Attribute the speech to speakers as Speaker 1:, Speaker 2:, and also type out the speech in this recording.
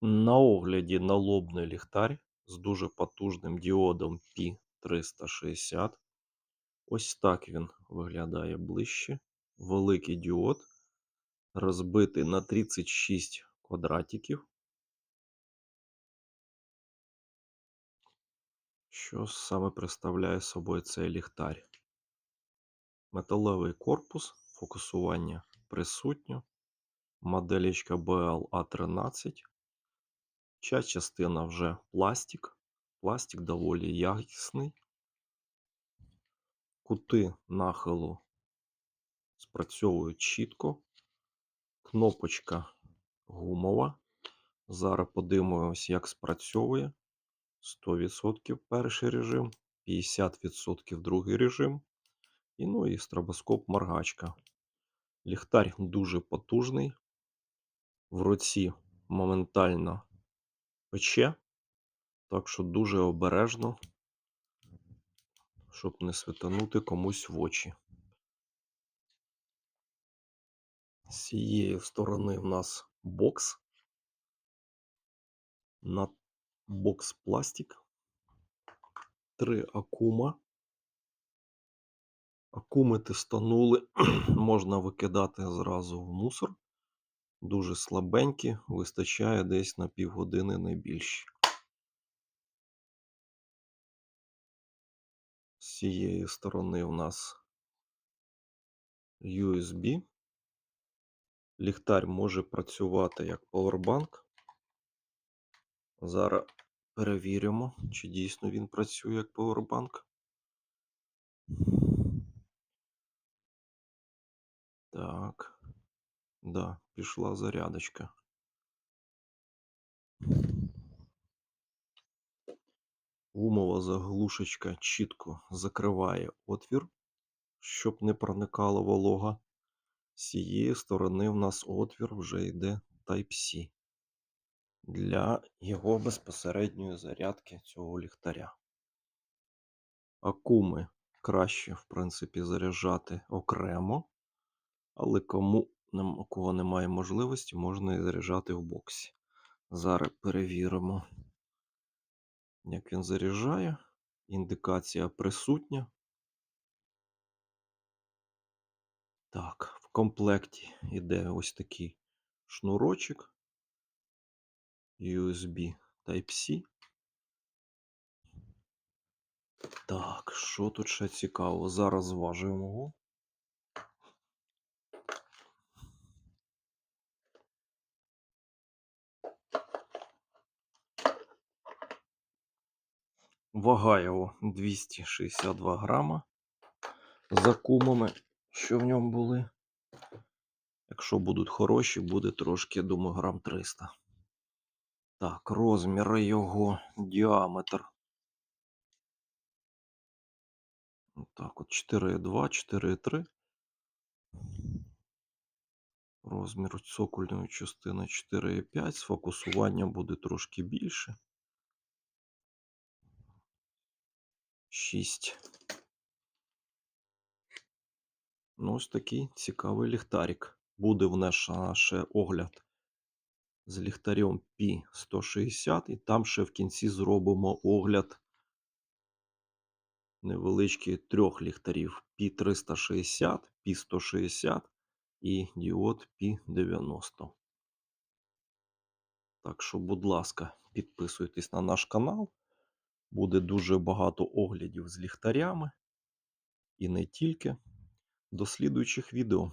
Speaker 1: На огляді налобний ліхтар з дуже потужним діодом P360. Ось так він виглядає ближче. Великий діод, розбитий на 36 квадратиків. Що саме представляє собою цей ліхтар? Металевий корпус, фокусування присутнє, моделічка BL-A13. Ця частина вже пластик. Пластик доволі якісний. Кути нахилу спрацьовують чітко. Кнопочка гумова. Зараз подивимось, як спрацьовує. 100% перший режим, 50% другий режим. І ну і стробоскоп моргачка. Ліхтар дуже потужний. В руці моментально пече. Так що дуже обережно, щоб не світанути комусь в очі. З цієї сторони в нас бокс. На бокс пластик. Три акума. Акуми тестанули, можна викидати зразу в мусор. Дуже слабенькі, вистачає десь на півгодини не більше. З цієї сторони у нас USB. Ліхтар може працювати як повербанк. Зараз перевіримо, чи дійсно він працює як повербанк. Так, да, пішла зарядочка. Гумова заглушечка чітко закриває отвір, щоб не проникала волога. З цієї сторони в нас отвір вже йде Type-C для його безпосередньої зарядки цього ліхтаря. Акуми краще, в принципі, заряджати окремо, але кому у кого немає можливості, можна і заряджати в боксі. Зараз перевіримо, як він заряджає. Індикація присутня. Так, в комплекті йде ось такий шнурочок USB Type-C. Так, що тут ще цікаво? Зараз зважуємо його. Вага його 262 грама за кумами, що в ньому були. Якщо будуть хороші, буде трошки, думаю, грам 300. Так, розміри його, діаметр. Так, от 4,2, 4,3. Розмір цокольної частини 4,5. Сфокусування буде трошки більше. 6. Ну, ось такий цікавий ліхтарик. Буде в наш ще огляд з ліхтарем P160, і там ще в кінці зробимо огляд невеличкий трьох ліхтарів P360, P160 і діод P90. Так що, будь ласка, підписуйтесь на наш канал. Буде дуже багато оглядів з ліхтарями і не тільки. До слідуючих відео.